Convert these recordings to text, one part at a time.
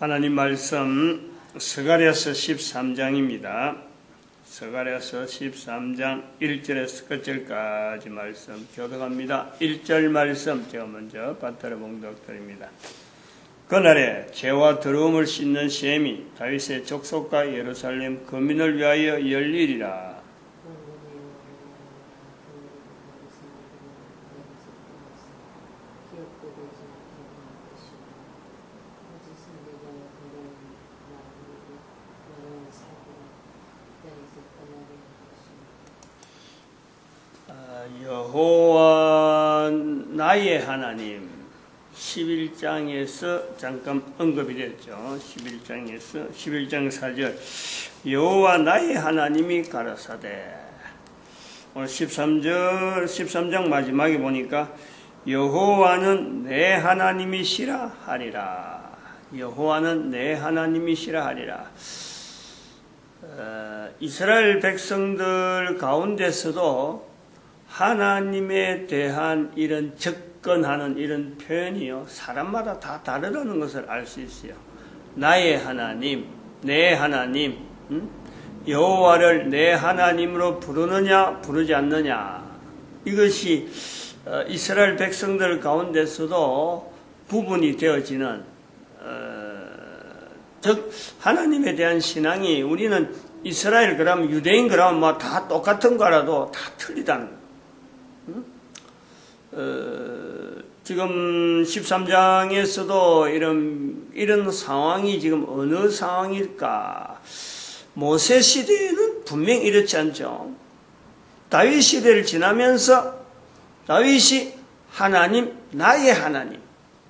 하나님 말씀 스가랴서 13장입니다. 스가랴서 13장 1절에서 끝절까지 말씀 교독합니다. 1절 말씀 제가 먼저 바타르 봉독드립니다. 그날에 죄와 더러움을 씻는 셈이 다윗의 족속과 예루살렘 거민을 위하여 열리리라. 아, 여호와 나의 하나님 11장에서 잠깐 언급이 됐죠. 11장에서 11장 4절 여호와 나의 하나님이 가라사대 오늘 13절 13장 마지막에 보니까 여호와는 내 하나님이시라 하리라. 여호와는 내 하나님이시라 하리라. 어, 이스라엘 백성들 가운데서도 하나님에 대한 이런 접근하는 이런 표현이요. 사람마다 다 다르다는 것을 알 수 있어요. 나의 하나님, 내 하나님, 음? 여호와를 내 하나님으로 부르느냐, 부르지 않느냐. 이것이 어, 이스라엘 백성들 가운데서도 구분이 되어지는 어, 즉 하나님에 대한 신앙이 우리는 이스라엘 그러면 유대인 그러면 뭐 다 똑같은 거라도 다 틀리다는 거. 응? 어, 지금 13장에서도 이런 이런 상황이 지금 어느 상황일까? 모세 시대에는 분명 이렇지 않죠. 다윗 시대를 지나면서 다윗이 하나님, 나의 하나님,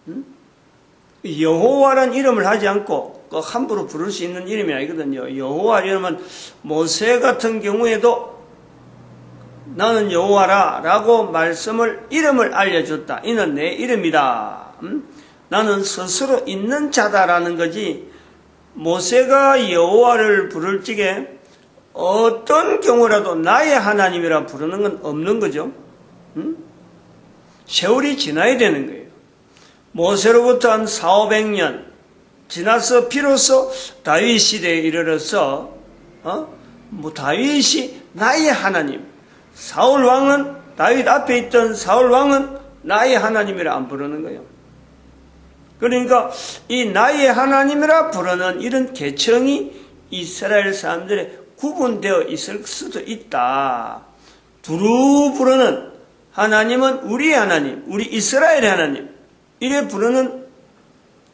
응? 여호와란 이름을 하지 않고 그 함부로 부를 수 있는 이름이 아니거든요. 여호와 이름은 모세 같은 경우에도 나는 여호와라 라고 말씀을 이름을 알려줬다. 이는 내 이름이다. 음? 나는 스스로 있는 자다라는 거지 모세가 여호와를 부를 적에 어떤 경우라도 나의 하나님이라 부르는 건 없는 거죠. 음? 세월이 지나야 되는 거예요. 모세로부터 한 4, 500년 지나서 비로소 다윗 시대에 이르러서 어? 뭐 다윗이 나의 하나님 사울 왕은 다윗 앞에 있던 사울 왕은 나의 하나님이라 안 부르는 거예요. 그러니까 이 나의 하나님이라 부르는 이런 계층이 이스라엘 사람들의 구분되어 있을 수도 있다. 두루 부르는 하나님은 우리의 하나님, 우리 이스라엘의 하나님 이래 부르는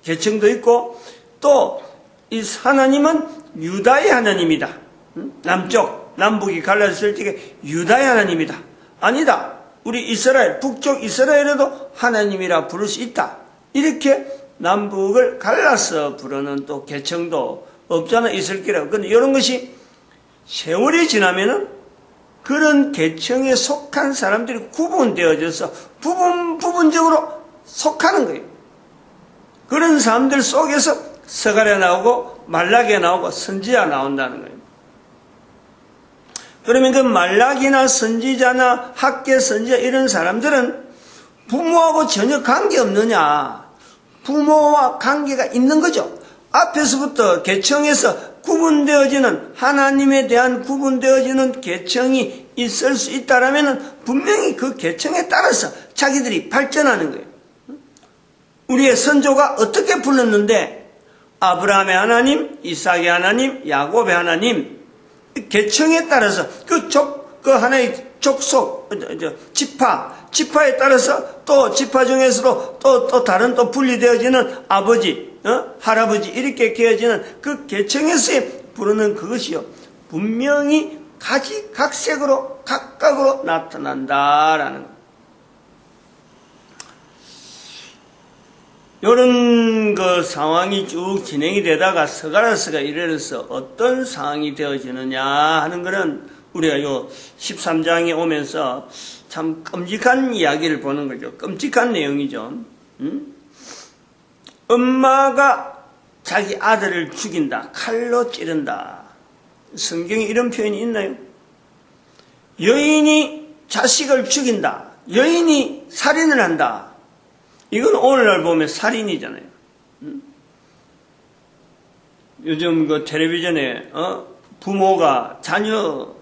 계층도 있고 또 이 하나님은 유다의 하나님이다. 남쪽 남북이 갈라졌을 때 유다의 하나님이다. 아니다. 우리 이스라엘 북쪽 이스라엘에도 하나님이라 부를 수 있다. 이렇게 남북을 갈라서 부르는 또 계층도 없잖아 있을 거라고. 근데 이런 것이 세월이 지나면은 그런 계층에 속한 사람들이 구분되어져서 부분 부분적으로 속하는 거예요. 그런 사람들 속에서 서가랴 나오고 말라기가 나오고 선지자 나온다는 거예요. 그러면 그 말라기나 선지자나 학계 선지자 이런 사람들은 부모하고 전혀 관계 없느냐? 부모와 관계가 있는 거죠. 앞에서부터 계층에서 구분되어지는 하나님에 대한 구분되어지는 계층이 있을 수 있다라면 분명히 그 계층에 따라서 자기들이 발전하는 거예요. 우리의 선조가 어떻게 불렀는데 아브라함의 하나님, 이삭의 하나님, 야곱의 하나님 계층에 따라서 그 족, 그 하나의 족속, 지파, 지파에 따라서 또 지파 중에서도 또, 또 다른 또 분리되어지는 아버지, 어? 할아버지 이렇게 되어지는 그 계층에서 부르는 그것이요. 분명히 각이 각색으로 각각으로 나타난다라는 것. 이런 그 상황이 쭉 진행이 되다가 서가라스가 이르러서 어떤 상황이 되어지느냐 하는 것은 우리가 요 13장에 오면서 참 끔찍한 이야기를 보는 거죠. 끔찍한 내용이죠. 응? 엄마가 자기 아들을 죽인다. 칼로 찌른다. 성경에 이런 표현이 있나요? 여인이 자식을 죽인다. 여인이 살인을 한다. 이건 오늘날 보면 살인이잖아요. 요즘 그 텔레비전에 어? 부모가 자녀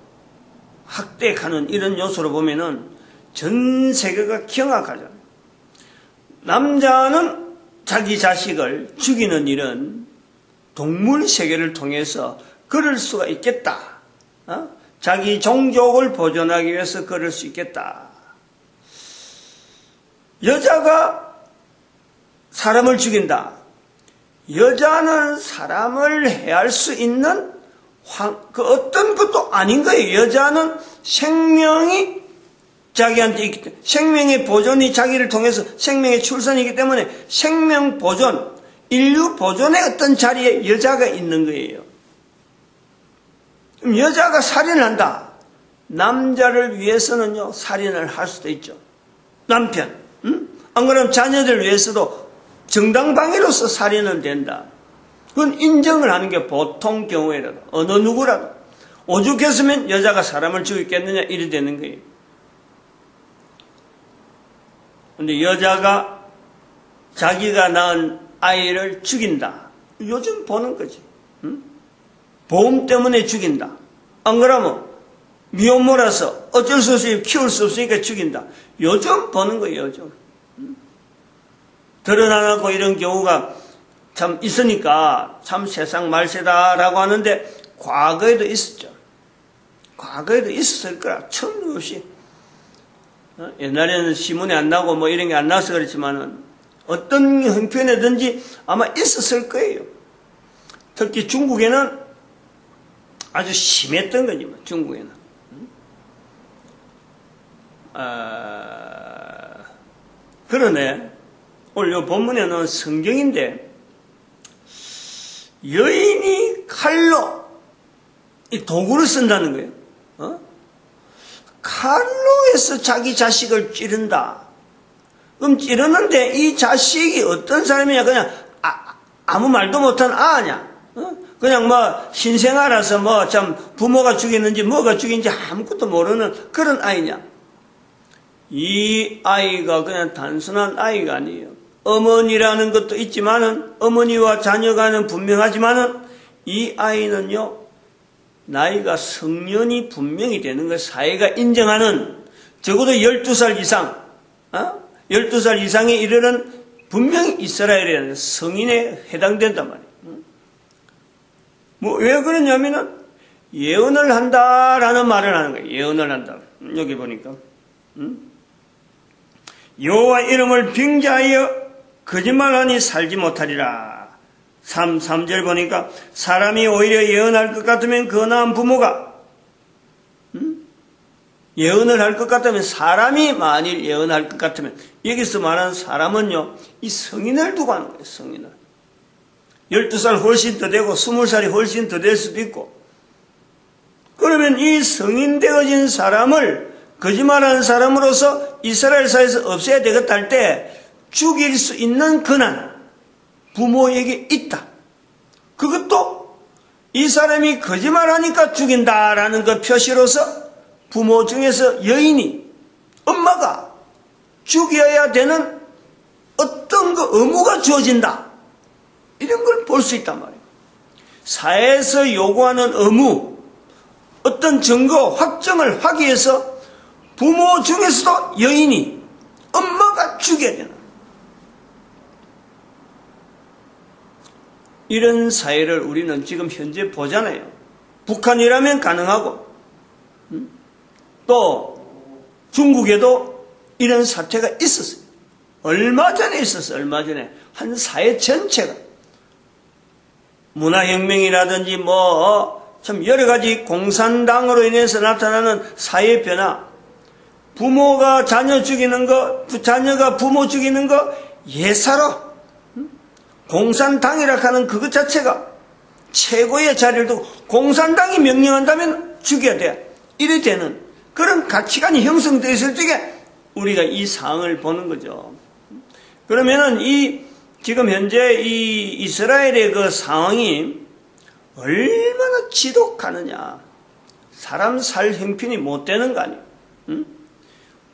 학대하는 이런 요소로 보면은 전 세계가 경악하죠. 남자는 자기 자식을 죽이는 일은 동물 세계를 통해서 그럴 수가 있겠다. 어? 자기 종족을 보존하기 위해서 그럴 수 있겠다. 여자가 사람을 죽인다. 여자는 사람을 해할 수 있는 그 어떤 것도 아닌 거예요. 여자는 생명이 자기한테 있기 때문에 생명의 보존이 자기를 통해서 생명의 출산이기 때문에 생명 보존, 인류 보존의 어떤 자리에 여자가 있는 거예요. 그럼 여자가 살인을 한다. 남자를 위해서는요, 살인을 할 수도 있죠. 남편. 응? 안 그러면 자녀들 위해서도 정당방위로서 살인은 된다. 그건 인정을 하는 게 보통 경우에라도 어느 누구라도 오죽했으면 여자가 사람을 죽였겠느냐 이래 되는 거예요. 근데 여자가 자기가 낳은 아이를 죽인다. 요즘 보는 거지. 응? 보험 때문에 죽인다. 안 그러면 미혼모라서 어쩔 수 없이 키울 수 없으니까 죽인다. 요즘 보는 거예요, 요즘. 드러나고 이런 경우가 참 있으니까 참 세상 말세다라고 하는데 과거에도 있었죠. 과거에도 있었을 거라 처음 없이. 어? 옛날에는 시문에 안 나고 뭐 이런 게 안 나와서 그렇지만은 어떤 형편이든지 아마 있었을 거예요. 특히 중국에는 아주 심했던 거지, 뭐, 중국에는. 아, 그러네. 오늘 요 본문에는 성경인데, 여인이 칼로 이 도구를 쓴다는 거예요. 어? 칼로 해서 자기 자식을 찌른다. 그럼 찌르는데 이 자식이 어떤 사람이냐? 그냥 아, 무 말도 못한 아냐? 어? 그냥 뭐 신생아라서 뭐 참 부모가 죽였는지 뭐가 죽인지 아무것도 모르는 그런 아이냐? 이 아이가 그냥 단순한 아이가 아니에요. 어머니라는 것도 있지만은 어머니와 자녀가는 분명하지만은 이 아이는요 나이가 성년이 분명히 되는 것 사회가 인정하는 적어도 12살 이상 어? 12살 이상에 이르는 분명히 이스라엘에는 성인에 해당된단 말이에요. 뭐 왜 그러냐면은 예언을 한다라는 말을 하는 거예요. 예언을 한다. 여기 보니까 여호와 이름을 빙자하여 거짓말하니 살지 못하리라. 3, 3절 보니까 사람이 오히려 예언할 것 같으면 그 나은 부모가 음? 예언을 할 것 같으면 사람이 만일 예언할 것 같으면 여기서 말하는 사람은요 이 성인을 두고 하는 거예요 성인을 12살 훨씬 더 되고 20살이 훨씬 더 될 수도 있고 그러면 이 성인 되어진 사람을 거짓말하는 사람으로서 이스라엘 사회에서 없애야 되겠다 할때 죽일 수 있는 권한 부모에게 있다. 그것도 이 사람이 거짓말하니까 죽인다라는 그 표시로서 부모 중에서 여인이 엄마가 죽여야 되는 어떤 그 의무가 주어진다. 이런 걸 볼 수 있단 말이에요. 사회에서 요구하는 의무, 어떤 증거 확정을 하기 위해서 부모 중에서도 여인이 엄마가 죽여야 되는 이런 사회를 우리는 지금 현재 보잖아요. 북한이라면 가능하고, 음? 또 중국에도 이런 사태가 있었어요. 얼마 전에 있었어요. 얼마 전에. 한 사회 전체가. 문화혁명이라든지 뭐, 참 여러 가지 공산당으로 인해서 나타나는 사회 변화, 부모가 자녀 죽이는 거, 자녀가 부모 죽이는 거 예사로 공산당이라 하는 그것 자체가 최고의 자리를 두고 공산당이 명령한다면 죽여야 돼. 이래 되는 그런 가치관이 형성되어 있을 적에 우리가 이 상황을 보는 거죠. 그러면은 이 지금 현재 이 이스라엘의 그 상황이 얼마나 지독하느냐. 사람 살 형편이 못 되는 거 아니에요. 응?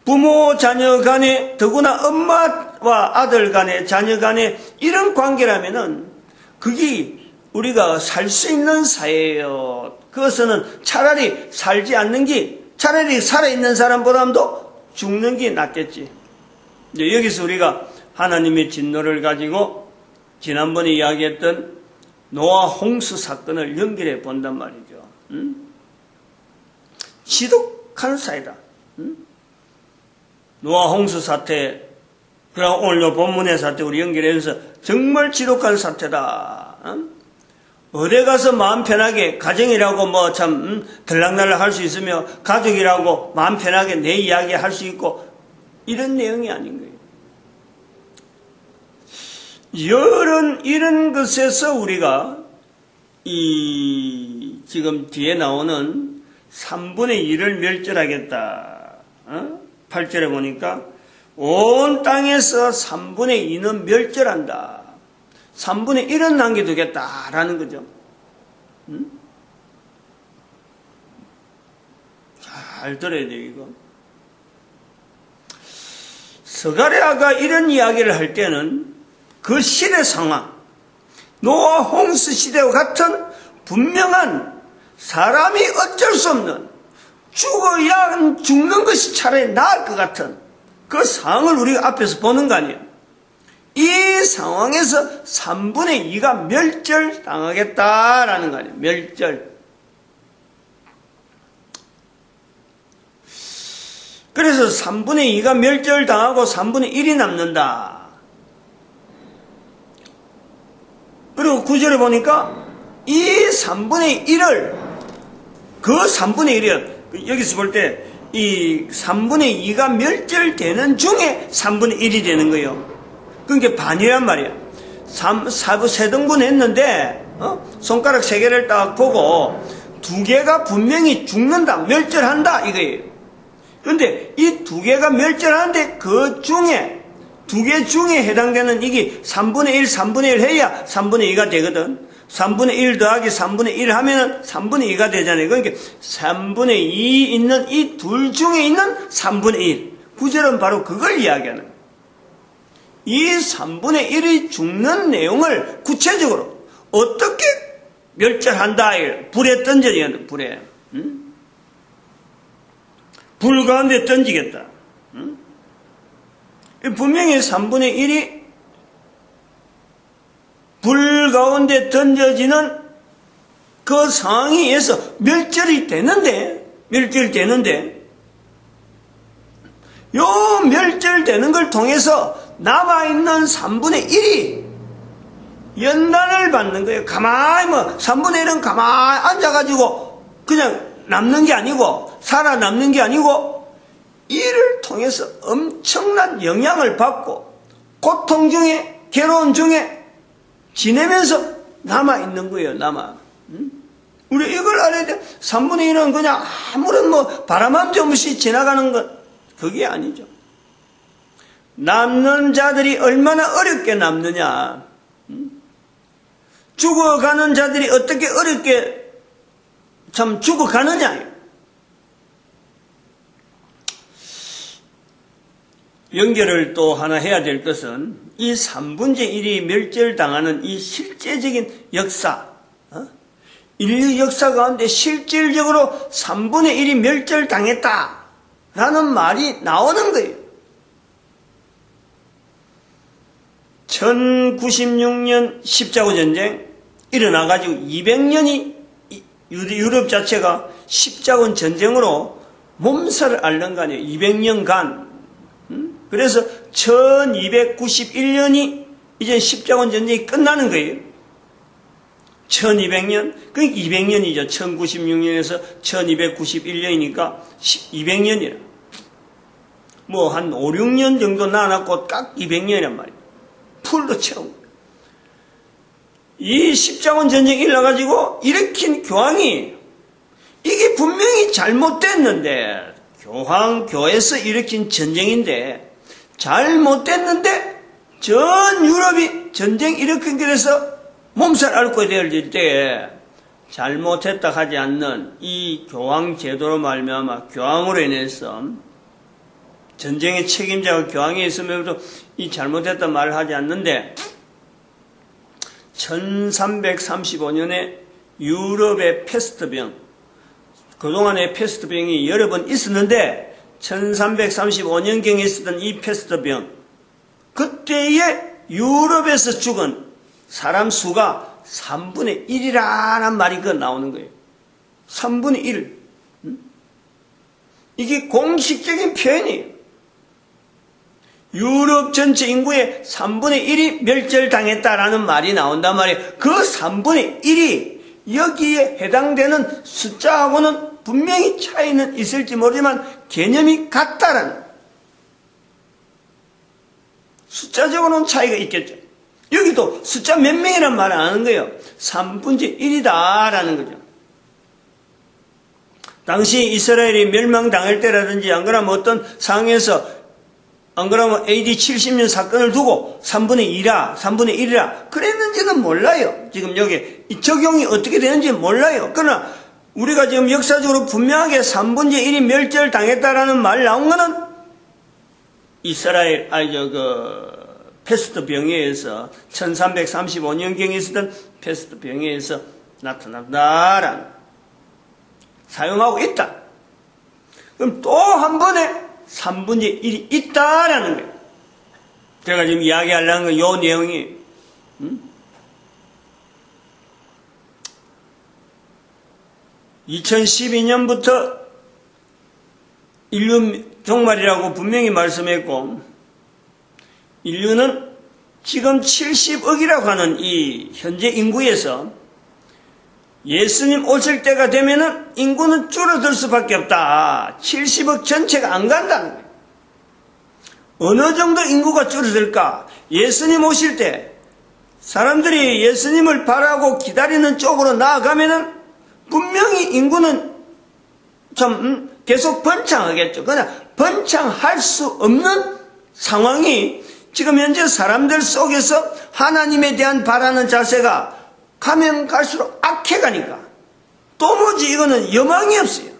부모 자녀 간에 더구나 엄마와 아들 간에 자녀 간에 이런 관계라면은 그게 우리가 살 수 있는 사회예요. 그것은 차라리 살지 않는 게 차라리 살아있는 사람보다도 죽는 게 낫겠지. 이제 여기서 우리가 하나님의 진노를 가지고 지난번에 이야기했던 노아 홍수 사건을 연결해 본단 말이죠. 응? 지독한 사이다. 응? 노아 홍수 사태, 그리고 오늘 본문의 사태 우리 연결해서 정말 지독한 사태다. 응? 어디 가서 마음 편하게 가정이라고 뭐 참 음, 들락날락 할 수 있으며 가족이라고 마음 편하게 내 이야기 할 수 있고 이런 내용이 아닌 거예요. 이런 이런 것에서 우리가 이 지금 뒤에 나오는 3분의 1을 멸절하겠다. 어? 8절에 보니까 온 땅에서 3분의 2는 멸절한다. 3분의 1은 남겨두겠다라는 거죠. 음? 잘 들어야 돼요, 이거. 서가랴가 이런 이야기를 할 때는 그 시대 상황, 노아 홍수 시대와 같은 분명한 사람이 어쩔 수 없는 죽어야 죽는 것이 차라리 나을 것 같은 그 상황을 우리가 앞에서 보는 거 아니에요. 이 상황에서 3분의 2가 멸절당하겠다라는 거 아니에요. 멸절. 그래서 3분의 2가 멸절당하고 3분의 1이 남는다. 그리고 구절에 보니까 이 3분의 1을 그 3분의 1이요. 여기서 볼 때 이 3분의 2가 멸절되는 중에 3분의 1이 되는 거예요. 그게 반이란 말이야. 3, 4, 세등분 했는데, 어? 손가락 세 개를 딱 보고, 두 개가 분명히 죽는다, 멸절한다, 이거예요. 근데 이 두 개가 멸절하는데 그 중에, 두 개 중에 해당되는 이게 3분의 1, 3분의 1 해야 3분의 2가 되거든. 3분의 1 더하기 3분의 1 하면은 3분의 2가 되잖아요. 그러니까 3분의 2 있는 이 둘 중에 있는 3분의 1. 구절은 바로 그걸 이야기하는. 이 3분의 1이 죽는 내용을 구체적으로 어떻게 멸절한다. 불에 던져야 불에. 응? 불 가운데 던지겠다. 응? 분명히 3분의 1이 불 가운데 던져지는 그 상황에 의해서 멸절이 되는데, 멸절되는데, 요 멸절되는 걸 통해서 남아있는 3분의 1이 연단을 받는 거예요. 가만히 뭐, 3분의 1은 가만히 앉아가지고 그냥 남는 게 아니고, 살아남는 게 아니고, 이를 통해서 엄청난 영향을 받고, 고통 중에, 괴로운 중에 지내면서 남아있는 거예요, 남아. 응? 우리 이걸 알아야 돼. 3분의 1은 그냥 아무런 뭐 바람 한 점 없이 지나가는 것, 그게 아니죠. 남는 자들이 얼마나 어렵게 남느냐. 죽어가는 자들이 어떻게 어렵게 참 죽어가느냐. 연결을 또 하나 해야 될 것은 이 3분의 1이 멸절당하는 이 실제적인 역사, 어? 인류 역사 가운데 실질적으로 3분의 1이 멸절당했다. 라는 말이 나오는 거예요. 1096년 십자군 전쟁 일어나가지고 200년이 유럽 자체가 십자군 전쟁으로 몸살을 앓는 거 아니에요. 200년간 그래서 1291년이 이제 십자군 전쟁이 끝나는 거예요. 1200년? 그 200년이죠. 1096년에서 1291년이니까 200년이라. 뭐 한 5, 6년 정도 나눠놓고 딱 200년이란 말이에요. 풀로 채운 이 십자군 전쟁이 일어나가지고 일으킨 교황이 이게 분명히 잘못됐는데 교황 교에서 일으킨 전쟁인데 잘못됐는데 전 유럽이 전쟁 일으킨 길에서 몸살 앓고 되어질 때에 잘못했다 하지 않는 이 교황 제도로 말미암아 교황으로 인해서 전쟁의 책임자가 교황이 있음에도 이 잘못했다 말을 하지 않는데 1335년에 유럽의 패스트병, 그동안에 패스트병이 여러 번 있었는데 1335년경에 있었던 이 패스트병, 그때에 유럽에서 죽은 사람 수가 3분의 1이라는 말이 그 나오는 거예요. 3분의 1. 이게 공식적인 표현이에요. 유럽 전체 인구의 3분의 1이 멸절당했다라는 말이 나온단 말이에요. 그 3분의 1이 여기에 해당되는 숫자하고는 분명히 차이는 있을지 모르지만 개념이 같다라는 숫자적으로는 차이가 있겠죠. 여기도 숫자 몇 명이란 말을 안 하는 거예요. 3분의 1이다라는 거죠. 당시 이스라엘이 멸망당할 때라든지 안 그러면 어떤 상황에서 안 그러면 AD 70년 사건을 두고 3분의 2라, 3분의 1이라 그랬는지는 몰라요. 지금 여기 이 적용이 어떻게 되는지 몰라요. 그러나 우리가 지금 역사적으로 분명하게 3분의 1이 멸절당했다라는 말 나온 거는 이스라엘, 아니, 저, 그, 패스트 병에에서 1335년경에 있었던 패스트 병에에서 나타났다라는 사용하고 있다. 그럼 또 한 번에 3분의 1이 있다라는 거예요. 제가 지금 이야기하려는 건 요 내용이 음? 2012년부터 인류 종말이라고 분명히 말씀했고 인류는 지금 70억이라고 하는 이 현재 인구에서 예수님 오실 때가 되면은 인구는 줄어들 수밖에 없다. 70억 전체가 안 간다는 거예요. 어느 정도 인구가 줄어들까? 예수님 오실 때 사람들이 예수님을 바라고 기다리는 쪽으로 나아가면은 분명히 인구는 좀 음, 계속 번창하겠죠. 그러나 번창할 수 없는 상황이 지금 현재 사람들 속에서 하나님에 대한 바라는 자세가 가면 갈수록 악해가니까 도무지 이거는 여망이 없어요.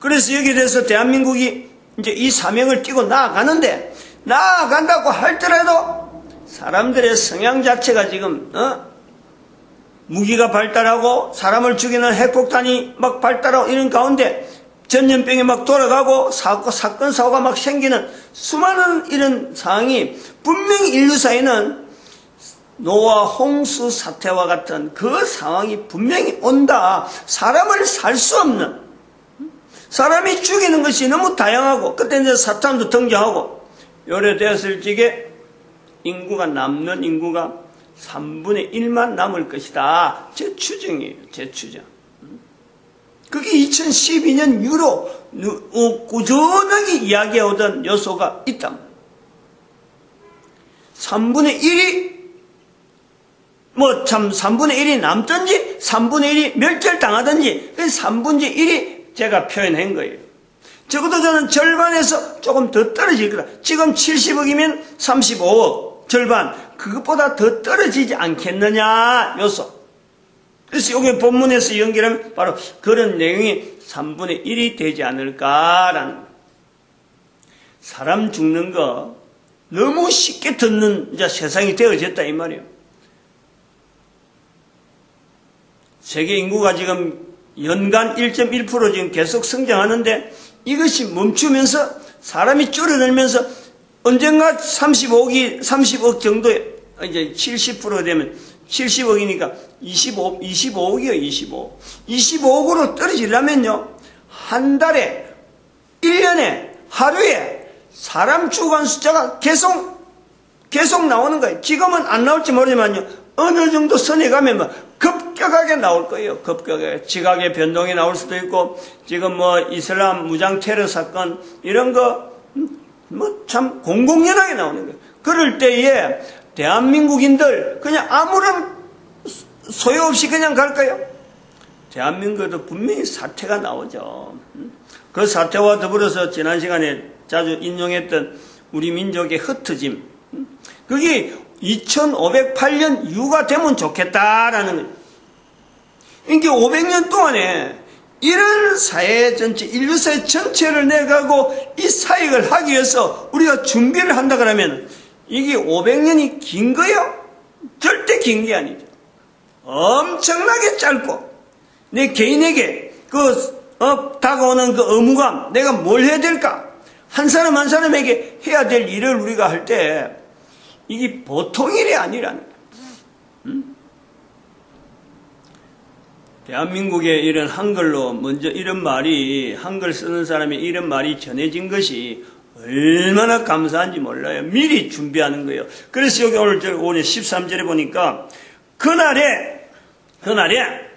그래서 여기에 대해서 대한민국이 이제 이 사명을 띠고 나아가는데 나아간다고 할때라도 사람들의 성향 자체가 지금 어? 무기가 발달하고 사람을 죽이는 핵폭탄이 막 발달하고 이런 가운데 전염병이 막 돌아가고 사고, 사건 사고가 막 생기는 수많은 이런 상황이 분명히 인류사에는 노아 홍수 사태와 같은 그 상황이 분명히 온다. 사람을 살 수 없는 사람이 죽이는 것이 너무 다양하고 그때 이제 사탄도 등장하고 요래 되었을 적에 인구가 남는 인구가 3분의 1만 남을 것이다. 제 추정이에요. 제 추정. 그게 2012년 유로 어, 꾸준하게 이야기해오던 요소가 있다. 3분의 1이 뭐 참 3분의 1이 남든지 3분의 1이 멸절당하든지 3분의 1이 제가 표현한 거예요. 적어도 저는 절반에서 조금 더 떨어질 거다. 지금 70억이면 35억 절반 그것보다 더 떨어지지 않겠느냐 요소. 그래서 여기 본문에서 연결하면 바로 그런 내용이 3분의 1이 되지 않을까라는 사람 죽는 거 너무 쉽게 듣는 이제 세상이 되어졌다 이 말이에요. 세계 인구가 지금 연간 1.1% 지금 계속 성장하는데 이것이 멈추면서 사람이 줄어들면서 언젠가 35억이 30억 정도에 이제 70% 되면 70억이니까 25, 25억이요, 25억. 25억으로 떨어지려면요, 한 달에, 1년에, 하루에 사람 죽은 숫자가 계속, 계속 나오는 거예요. 지금은 안 나올지 모르지만요, 어느 정도 선에 가면 뭐 급격하게 나올 거예요. 급격하게. 지각의 변동이 나올 수도 있고, 지금 뭐 이슬람 무장 테러 사건, 이런 거, 뭐 참 공공연하게 나오는 거예요. 그럴 때에 대한민국인들 그냥 아무런 소용없이 그냥 갈까요? 대한민국에도 분명히 사태가 나오죠. 그 사태와 더불어서 지난 시간에 자주 인용했던 우리 민족의 흩어짐. 그게 2508년 이후가 되면 좋겠다라는 거예요. 이게 500년 동안에 이런 사회 전체, 인류사회 전체를 내가고 이 사역을 하기 위해서 우리가 준비를 한다 그러면 이게 500년이 긴 거요? 절대 긴 게 아니죠. 엄청나게 짧고 내 개인에게 그 어, 다가오는 그 의무감 내가 뭘 해야 될까? 한 사람 한 사람에게 해야 될 일을 우리가 할 때 이게 보통 일이 아니라는 거예요. 음? 대한민국에 이런 한글로 먼저 이런 말이 한글 쓰는 사람이 이런 말이 전해진 것이 얼마나 감사한지 몰라요. 미리 준비하는 거예요. 그래서 여기 오늘 저 오늘 13절에 보니까 그날에 그날에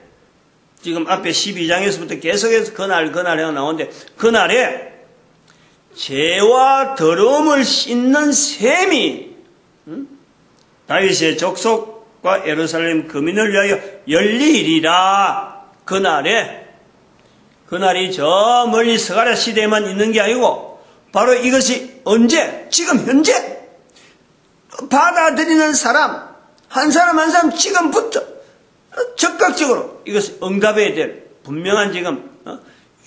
지금 앞에 12장에서부터 계속해서 그날 그날에 나오는데 그날에 죄와 더러움을 씻는 셈이 음? 다윗의 족속 과 예루살렘 거민을 위하여 열리리라 그날에 그날이 저 멀리 서가랴 시대에만 있는 게 아니고 바로 이것이 언제 지금 현재 받아들이는 사람 한 사람 한 사람 지금부터 적극적으로 이것을 응답해야 될 분명한 지금 어,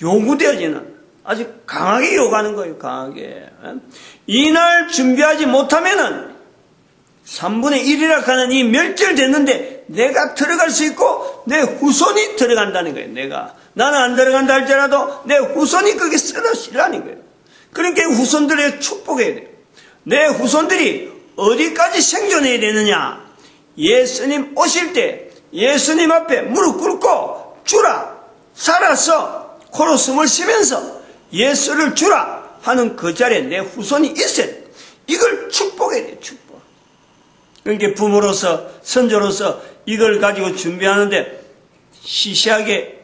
요구되어지는 아주 강하게 요구하는 거예요 강하게 어? 이날 준비하지 못하면은 3분의 1이라 하는 이 멸절됐는데 내가 들어갈 수 있고 내 후손이 들어간다는 거예요. 내가 나는 안 들어간다 할지라도 내 후손이 거기 쓰러지라는 거예요. 그러니까 후손들의 축복해야 돼요. 내 후손들이 어디까지 생존해야 되느냐? 예수님 오실 때 예수님 앞에 무릎 꿇고 주라 살아서 코로 숨을 쉬면서 예수를 주라 하는 그 자리에 내 후손이 있어야 돼. 이걸 축복해야 돼. 축복. 그러니까 부모로서 선조로서 이걸 가지고 준비하는데 시시하게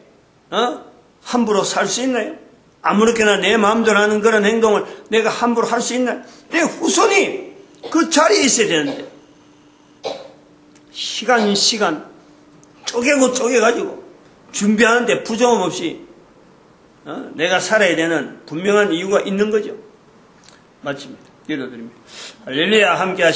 어? 함부로 살 수 있나요? 아무렇게나 내 마음대로 하는 그런 행동을 내가 함부로 할 수 있나요? 내 후손이 그 자리에 있어야 되는데 시간 시간 쪼개고 쪼개가지고 준비하는데 부정음 없이 어? 내가 살아야 되는 분명한 이유가 있는 거죠. 마칩니다. 기도드립니다. 할렐루야 함께 하시